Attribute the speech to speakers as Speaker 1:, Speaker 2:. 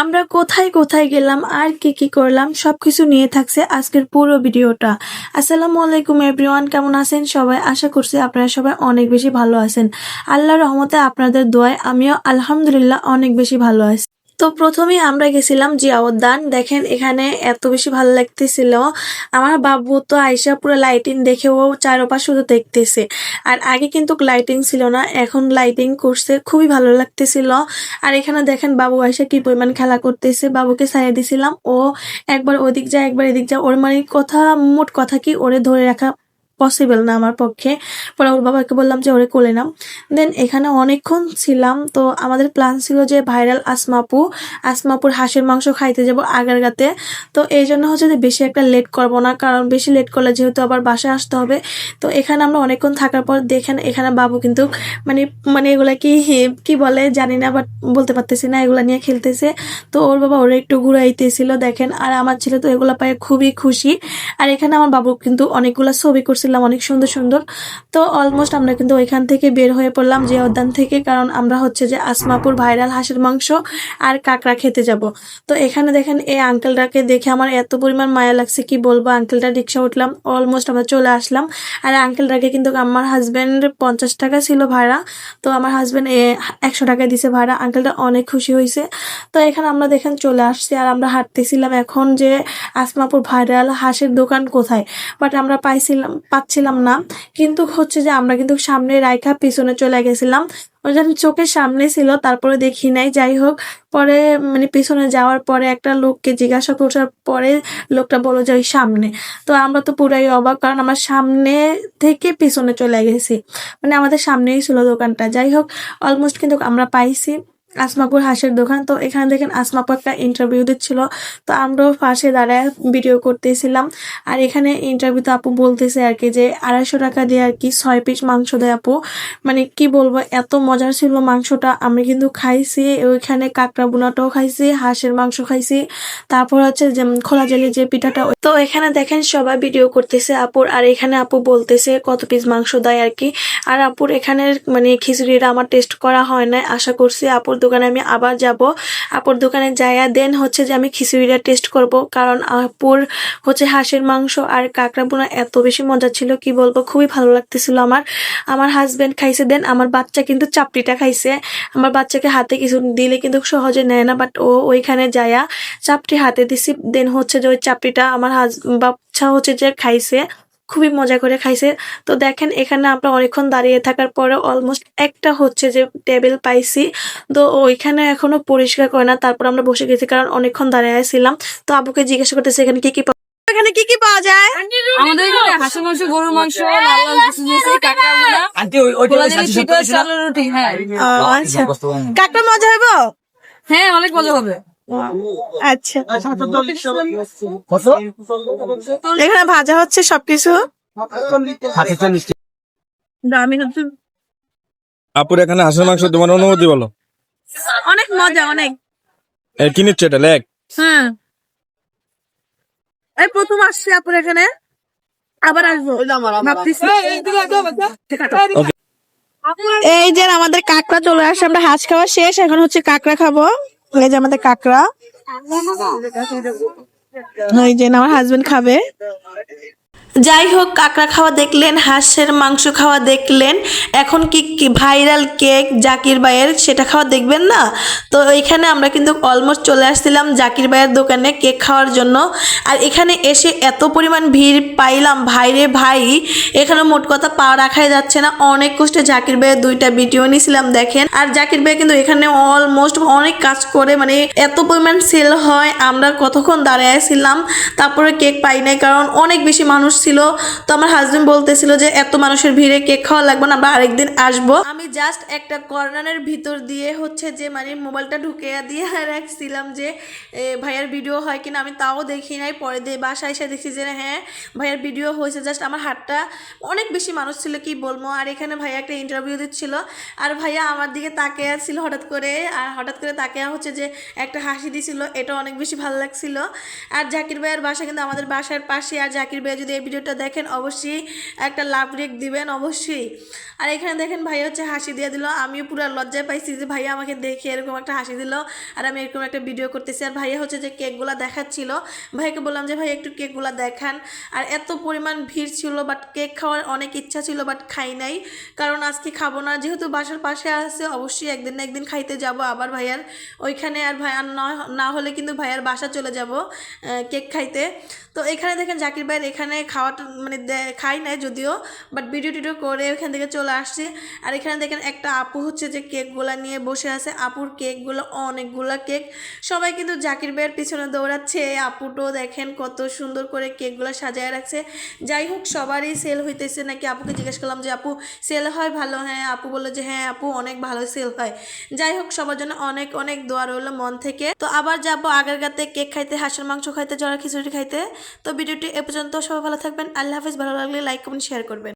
Speaker 1: আমরা কোথায় কোথায় গেলাম, আর কি কি করলাম, সবকিছু নিয়ে থাকছে আজকের পুরো ভিডিওটা। আসসালামু আলাইকুম এভরিওয়ান কেমন আছেন সবাই? আশা করছি আপনারা সবাই অনেক বেশি ভালো আছেন। আল্লাহ রহমতে আপনাদের দোয়ায় আমিও আলহামদুলিল্লাহ অনেক বেশি ভালো আছি। তো প্রথমেই আমরা গেছিলাম জিয়াউদ্দান। দেখেন এখানে এত বেশি ভালো লাগতেছিল। আমার বাবু তো আইসা পুরো লাইটিং দেখে ও চারপাশ শুধু দেখতেছে। আর আগে কিন্তু লাইটিং ছিল না, এখন লাইটিং করছে, খুবই ভালো লাগতেছিল। আর এখানে দেখেন বাবু আইসা কি পরিমাণ খেলা করতেছে, বাবুকে ছাইয়া দিছিলাম। ও একবার ওদিক যায়, একবার এদিক যায়। ওর মানে কথা, মোট কথা কি ওরে ধরে রাখা পসিবল না আমার পক্ষে। পরে ওর বাবাকে বললাম যে ওরে কোলে নাম দেন এখানে অনেকক্ষণ ছিলাম, তো আমাদের প্ল্যান ছিল যে ভাইরাল আসমাপু, আসমাপুর হাঁসের মাংস খাইতে যাব আগারগাতে। তো এই জন্য হচ্ছে যে বেশি একটা লেট করব না, কারণ বেশি লেট করলে যেহেতু আবার বাসায় আসতে হবে। তো এখানে আমরা অনেকক্ষণ থাকার পর দেখেন, এখানে বাবু কিন্তু মানে মানে এগুলা কি কি বলে জানি না বাট বলতে পারতেছি না, এগুলা নিয়ে খেলতেছে। তো ওর বাবা ওরা একটু ঘুরাইতেছিল, দেখেন। আর আমার ছেলে তো এগুলা পায়ে খুবই খুশি। আর এখানে আমার বাবু কিন্তু অনেকগুলা ছবি করছিলাম অনেক সুন্দর সুন্দর। তো অলমোস্ট আমরা কিন্তু ওইখান থেকে বের হয়ে পড়লাম যে উদ্যান থেকে, কারণ আমরা হচ্ছে যে আসমাপুর ভাইরাল হাঁসের মাংস আর কাঁকড়া খেতে যাব। তো এখানে দেখেন এই আঙ্কেলটাকে দেখে আমার এত পরিমাণ মায়া লাগছে, কি বলব? আঙ্কেলটা রিক্সা উঠলাম অলমোস্ট আমরা চলে আসলাম। আর আঙ্কেলটাকে কিন্তু আমার হাজব্যান্ড পঞ্চাশ টাকা ছিল ভাড়া, তো আমার হাজব্যান্ড একশো টাকা দিছে ভাড়া। আঙ্কেলটা অনেক খুশি হয়েছে। তো এখানে আমরা দেখেন চলে আসছি আর আমরা হাঁটতেছিলাম এখন যে আসমাপুর ভাইরাল হাঁসের দোকান কোথায়? বাট আমরা পাইছিলাম পাচ্ছিলাম না। কিন্তু হচ্ছে যে আমরা কিন্তু সামনে রাইখা পিছনে চলে গেছিলাম। ওই জন্য চোখের সামনে ছিল, তারপরে দেখি নাই। যাই হোক, পরে মানে পিছনে যাওয়ার পরে একটা লোককে জিজ্ঞাসা করার পরে লোকটা বলো যে ওই সামনে। তো আমরা তো পুরাই অবাক, কারণ আমরা সামনে থেকে পিছনে চলে গেছি। মানে আমাদের সামনেই ছিল দোকানটা। যাই হোক অলমোস্ট কিন্তু আমরা পাইছি। আসমাপুর হাঁসের দোকান। তো এখানে দেখেন আসমাপু একটা ইন্টারভিউ দিচ্ছিল। তো আমরাও পাশে দাঁড়ায় ভিডিও করতেছিলাম। আর এখানে ইন্টারভিউতে আপু বলতেছে আর কি যে, আড়াইশো টাকা দিয়ে আর কি ছয় পিস মাংস দেয় আপু। মানে কি বলব, এত মজার ছিল মাংসটা। আমি কিন্তু খাইছি, ওইখানে কাঁকড়া বুনাটাও খাইছি, হাঁসের মাংস খাইছি। তারপর হচ্ছে যে, খোলা জালি যে পিঠাটা তো এখানে দেখেন সবাই ভিডিও করতেছে আপুর। আর এখানে আপু বলতেছে কত পিস মাংস দেয় আর কি। আর আপুর এখানে মানে খিচুড়িটা আমার টেস্ট করা হয় না আশা করছি আপুর দোকানে আমি আবার যাব। আপুর দোকানে যাইয়া দেন হচ্ছে যে আমি খিচুড়িটা টেস্ট করব। কারণ আপুর হচ্ছে হাঁসের মাংস আর কাঁকড়া বোনা এত বেশি মজা ছিল, কি বলব? খুবই ভালো লাগতেছিল আমার। আমার হাজব্যান্ড খাইছে, দেন আমার বাচ্চা কিন্তু চাপড়িটা খাইছে। আমার বাচ্চাকে হাতে কিছু দিলে কিন্তু সহজে নেয় না বাট ও ওইখানে যায়া চাপড়ি হাতে দিছি। দেন হচ্ছে যে ওই চাপড়িটা আমার হাজ বাচ্চা হচ্ছে যে খাইছে। খুবই মজা করে খাইছে। তো দেখেন এখানে আমরা অনেকক্ষণ দাঁড়িয়ে থাকার পরে অলমোস্ট একটা হচ্ছে যে টেবিল পাইছি। তো ওইখানে এখনও পরিষ্কার করে না তারপর আমরা বসে গেছি কারণ অনেকক্ষণ দাঁড়িয়ে ছিলাম। তো আবুকে জিজ্ঞাসা করতেছে এখানে কি কি পাওয়া- এখানে কি কি পাওয়া যায়?
Speaker 2: আমাদের এখানে মাংস গরুর মাংস কাঁকড়া
Speaker 1: মজা হইব
Speaker 2: হ্যাঁ অনেক মজা হবে।
Speaker 1: আচ্ছা। এখানে ভাজা হচ্ছে সবকিছু? দামি হচ্ছে
Speaker 3: আপুর এখানে হাঁসের মাংস তোমার অনুমতি বলো।
Speaker 1: অনেক মজা অনেক।
Speaker 3: কি নিচ্ছে এটা? লেগ
Speaker 1: হ্যাঁ। এই প্রথম আসছি আপুর এখানে। আবার আসব। এই যে আমাদের কাঁকড়া চলে আসে আমরা হাঁস খাওয়া শেষ এখন হচ্ছে কাঁকড়া খাব। এই যে আমাদের কাকড়া। এই যে আমার হাজবেন্ড খাবে। যাই হোক কাঁকড়া খাওয়া দেখলেন, হাঁসের মাংস খাওয়া দেখলেন। এখন কি ভাইরাল কেক জাকির ভাইয়ের সেটা খাওয়া দেখবেন না? তো এখানে আমরা কিন্তু অলমোস্ট চলে আসছিলাম জাকির ভাইয়ের দোকানে কেক খাওয়ার জন্য। আর এখানে এসে এত পরিমাণ ভিড় পাইলাম ভাইরে ভাই। এখানে মোট কথা পা রাখাই যাচ্ছে না। অনেক কষ্টে জাকির ভাইয়ের দুইটা ভিডিও নিয়েছিলাম দেখেন। আর জাকির ভাই কিন্তু এখানে অলমোস্ট অনেক কাজ করে মানে এত পরিমাণ সেল হয়। আমরা কতক্ষণ দাঁড়ায় ছিলাম, তারপরে কেক পাই নাই, কারণ অনেক বেশি মানুষ ছিল তো আমার হাজবেন্ড বলতেছিল যে, এত মানুষের ভিড়ে কেক খাওয়া লাগবে না, আমরা আরেকদিন আসব। আমি জাস্ট একটা কর্নারের ভিতর দিয়ে হচ্ছে যে মানে মোবাইলটা ঢুকে দিয়ে রাখছিলাম যে ভাইয়ার ভিডিও হয় কিনা? আমি তাও দেখি নাই। পরে দিয়ে বাসায় এসে দেখি যে হ্যাঁ ভাইয়ার ভিডিও হয়েছে। জাস্ট আমার হাতটা অনেক বেশি মানুষ ছিল, কি বলব? আর এখানে ভাইয়া একটা ইন্টারভিউ দিচ্ছিল। আর ভাইয়া আমার দিকে তাকিয়ে ছিল হঠাৎ করে। আর হঠাৎ করে তাকিয়ে হচ্ছে যে, একটা হাসি দিছিল। এটা অনেক বেশি ভালো লাগছিল। আর জাকির ভাইয়ের বাসা কিন্তু আমাদের বাসার পাশে আর জাকির ভাইয়া যদি এই ভিডিওটা দেখেন, অবশ্যই একটা লাভ রেক দিবেন, অবশ্যই। আর এখানে দেখেন ভাই হচ্ছে হাসি দিয়ে দিল। আমিও পুরো লজ্জায় পাইছি যে ভাইয়া আমাকে দেখে এরকম একটা হাসি দিল আর আমি এরকম একটা ভিডিও করতেছি। আর ভাইয়া হচ্ছে যে কেকগুলো দেখাচ্ছিল। ভাইকে বললাম যে ভাই একটু কেকগুলো দেখান। আর এত পরিমাণ ভিড় ছিল বাট কেক খাওয়ার অনেক ইচ্ছা ছিল বাট খাই নাই। কারণ আজকে খাব না। যেহেতু বাসার পাশে আছে, অবশ্যই একদিন না একদিন খাইতে যাব আবার ভাইয়ার ওইখানে। আর ভাইয়ার না- না হলে কিন্তু ভাইয়ার বাসা চলে যাব কেক খাইতে। তো এখানে দেখেন জাকির ভাইয়ের এখানে খাওয়াটা মানে খাই নাই যদিও বাট ভিডিও টিডিও করে ওইখান থেকে চলে আসছি। আর এখানে দেখেন একটা আপু হচ্ছে যে কেকগুলা নিয়ে বসে আছে। আপুর কেকগুলো অনেকগুলা কেক। সবাই কিন্তু জাকির ভাইয়ের পিছনে দৌড়াচ্ছে। আপুটো দেখেন কত সুন্দর করে কেকগুলো সাজায় রাখছে। যাই হোক, সবারই সেল হইতেছে নাকি? আপুকে জিজ্ঞেস করলাম যে, আপু সেল হয় ভালো? হ্যাঁ আপু বলল যে হ্যাঁ আপু, অনেক ভালো সেল হয়। যাই হোক, সবার জন্য অনেক অনেক দোয়া রইল মন থেকে। তো আবার যাব আগের গাতে কেক খাইতে, হাঁসের মাংস খাইতে জড়া খিচুড়ি খাইতে। তো ভিডিওটি এ পর্যন্ত, সবাই ভালো থাকবেন। আল্লাহ হাফিজ। ভালো লাগলে লাইক কমেন্ট শেয়ার করবেন।